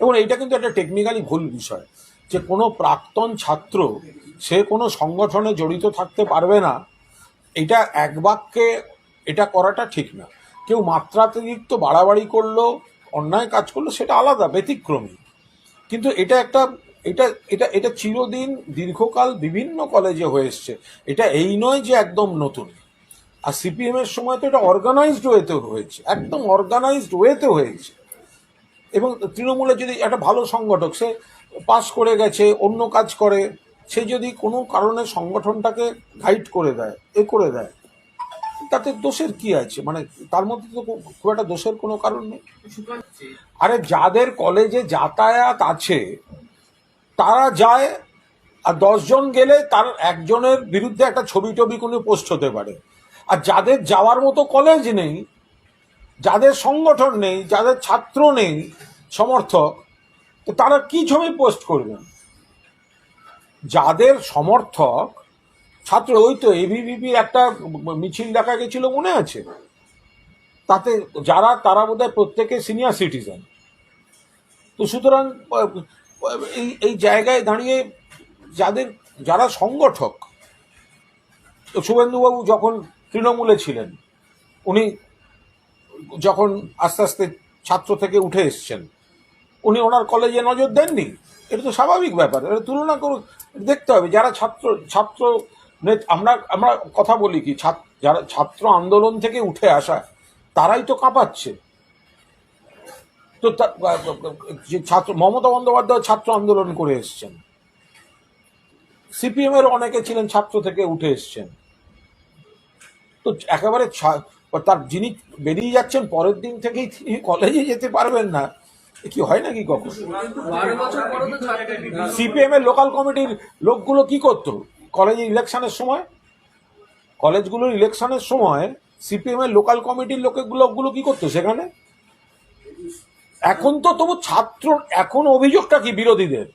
এবং এইটা কিন্তু একটা টেকনিক্যালি ভুল বিষয়, যে কোনো প্রাক্তন ছাত্র, সে কোনো সংগঠনে জড়িত থাকতে পারবে না, এটা এক বাক্যে এটা করাটা ঠিক না। কেউ মাত্রাতিরিক্ত বাড়াবাড়ি করল, অন্যায় কাজ করল, সেটা আলাদা, ব্যতিক্রমী। কিন্তু এটা একটা, এটা এটা এটা চিরদিন, দীর্ঘকাল বিভিন্ন কলেজে হয়ে এসছে। এটা এই নয় যে একদম নতুন। আর সিপিএম এর সময় তো এটা অর্গানাইজড ওয়েতে হয়েছে, একদম অর্গানাইজড ওয়েতে হয়েছে। এবং তৃণমূলে যদি একটা ভালো সংগঠক, সে পাস করে গেছে, অন্য কাজ করে, সে যদি কোনো কারণে সংগঠনটাকে গাইড করে দেয়, এ করে দেয়, তাতে দোষের কি আছে? মানে তার মধ্যে তো খুব একটা দোষের কোনো কারণ নেই। আরে যাদের কলেজে যাতায়াত আছে, তারা যায়, আর দশজন গেলে তার একজনের বিরুদ্ধে একটা ছবি টবি কোনো পোস্ট হতে পারে। আর যাদের যাওয়ার মতো কলেজ নেই, যাদের সংগঠন নেই, যাদের ছাত্র নেই, সমর্থক, তো তারা কি ছবি পোস্ট করবেন যাদের সমর্থক, ছাত্র, ওই তো এবিভিপির একটা মিছিল দেখা গেছিল মনে আছে? তাতে যারা, তারা বোধহয় প্রত্যেকে সিনিয়র সিটিজেন তো সুতরাং, এই এই জায়গায় দাঁড়িয়ে যাদের, যারা সংগঠক শুভেন্দুবাবু যখন তৃণমূলে ছিলেন। উনি যখন আস্তে আস্তে ছাত্র থেকে উঠে এসছেন, উনি ওনার কলেজে নজর দেননি? এটা তো স্বাভাবিক ব্যাপার। এটা তুলনা করে দেখতে হবে। যারা ছাত্র ছাত্র আমরা আমরা কথা বলি কি যারা ছাত্র আন্দোলন থেকে উঠে আসা, তারাই তো কাঁপাচ্ছে। তো ছাত্র, মমতা বন্দ্যোপাধ্যায় ছাত্র আন্দোলন করে এসছেন। সিপিএম এর অনেকে ছিলেন ছাত্র থেকে উঠে এসছেন। তো একেবারে তার যিনি বেরিয়ে যাচ্ছেন পরের দিন থেকেই তিনি কলেজে যেতে পারবেন না। কি হয় নাকি কখন? সিপিএম এর লোকাল কমিটির লোকগুলো কি করতো? কলেজে ইলেকশনের সময়? কলেজগুলোর ইলেকশনের সময় সিপিএম এর লোকাল কমিটির লোকেগুলো লোকগুলো কি করতো সেখানে? এখন তো তবু ছাত্র এখন অভিযোগটা কি বিরোধীদের?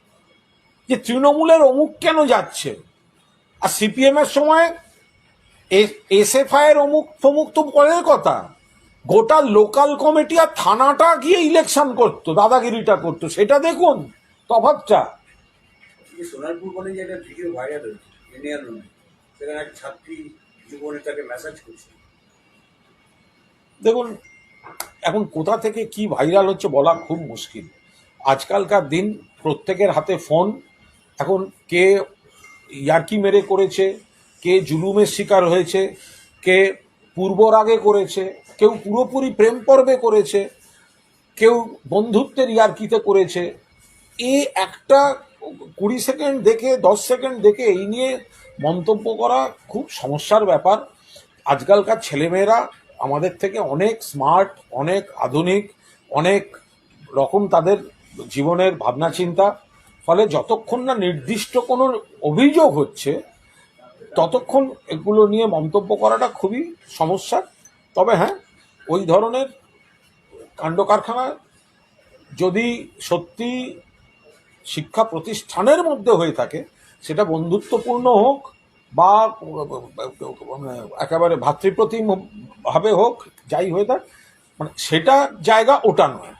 যে তৃণমূলের অমুক কেন যাচ্ছে? আর সিপিএম এর সময় এসএফআই এর অমুক ফমুক তো পরের কথা। গোটা লোকাল কমিটি আর থানাটা গিয়ে ইলেকশন করতো দাদাগিরিটা করতো। সেটা দেখুন তফাৎটা। সোনারপুর কলেজে একটা ভিডিও ভাইরাল হয়েছে ইন্ডিয়ান রুমে সেখানে এক ছাত্রী যুবনে তাকে মেসেজ করছে। দেখুন এখন কোথা থেকে কি ভাইরাল হচ্ছে বলা খুব মুশকিল। আজকালকার দিন প্রত্যেকের হাতে ফোন এখন কে ইয়ার্কি মেরে করেছে কে জুলুমের শিকার হয়েছে, কে পূর্বরাগে করেছে, কেউ পুরোপুরি প্রেম পর্বে করেছে, কেউ বন্ধুত্বের ইয়ার্কিতে করেছে। এ একটা কুড়ি সেকেন্ড দেখে, দশ সেকেন্ড দেখে এই নিয়ে মন্তব্য করা খুব সমস্যার ব্যাপার। আজকালকার ছেলেমেয়েরা আমাদের থেকে অনেক স্মার্ট, অনেক আধুনিক, অনেক রকম তাদের জীবনের ভাবনা চিন্তা ফলে যতক্ষণ না নির্দিষ্ট কোনো অভিযোগ হচ্ছে ততক্ষণ এগুলো নিয়ে মন্তব্য করাটা খুবই সমস্যা তবে হ্যাঁ ওই ধরনের কাণ্ড কারখানা যদি সত্যি শিক্ষা প্রতিষ্ঠানের মধ্যে হয়ে থাকে, সেটা বন্ধুত্বপূর্ণ হোক বা একেবারে ভাতৃপ্রতিম ভাবে হোক, যাই হয়ে থাক মানে সেটা জায়গা ওটা নয়।